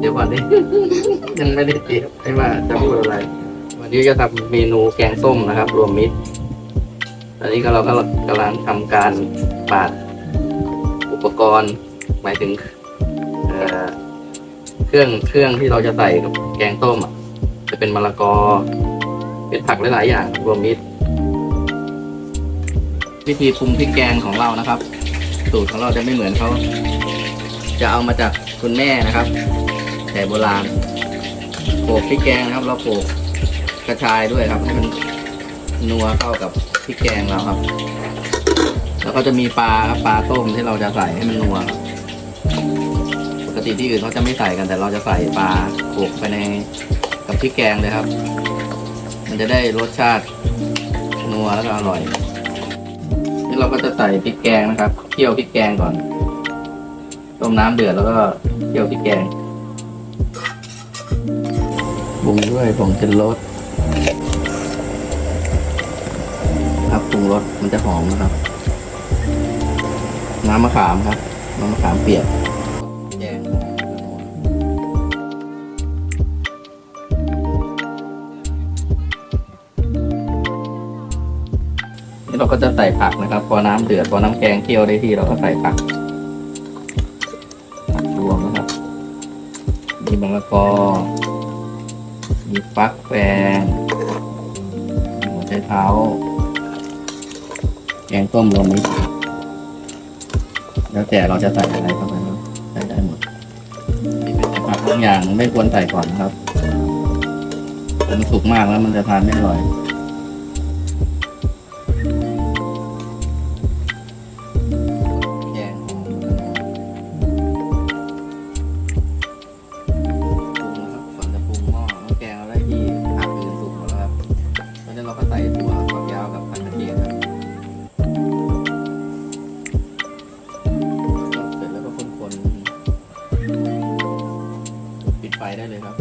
เดี๋ยวก่อนดิ ยังไม่ได้เตรียมไม่ว่าจะพูดอะไร วันนี้จะทำเมนูแกงส้มนะครับ รวมมิตรตอนนี้ก็เราก็กำลังทำการปาดอุปกรณ์หมายถึงเอ่อเครื่องเครื่องที่เราจะใส่กับแกงส้มอะ จะเป็นมะละกอ เป็นผักหลายๆอย่างรวมมิตร วิธีปรุงพริกแกงของเรานะครับ สูตรของเราจะไม่เหมือนเขาจะเอามาจากคุณแม่นะครับ แต่โบราณโขลกพริกแกงนะครับ เราโขลกกระชายด้วยครับ ให้มันนัวเข้ากับพริกแกงเราครับ แล้วก็จะมีปลาครับปลาต้มที่เราจะใส่ให้มันนัวปกติที่อื่นเขาจะไม่ใส่กันแต่เราจะใส่ปลาโขลกไปในกับพริกแกงเลยครับ มันจะได้รสชาตินัวแล้วก็อร่อยนี่เราก็จะใส่พริกแกงนะครับเคี่ยวพริกแกงก่อนต้มน้ำเดือดแล้วก็เคี่ยวพริกแกง รุงด้วยผงชูรสครับปรุงรสมันจะหอมนะครับ น้ำมะขามครับ น้ำมะขามเปียกแกงนี่เราก็จะใส่ผักนะครับ พอน้ำเดือด พอน้ำแกงเคี่ยวได้ที่เราก็ใส่ผักผักรวมนะครับ มีมะละกอ มีฟักแฟนหัวไชเท้าแกงต้มรวมมิตรแล้วแต่เราจะใส่อะไรเข้าไปครับใส่ได้หมดที่เป็นผักบางอย่างไม่ควรใส่ก่อนนะครับ มันสุกมากแล้วมันจะทานไม่อร่อย ไฟได้เลยครับ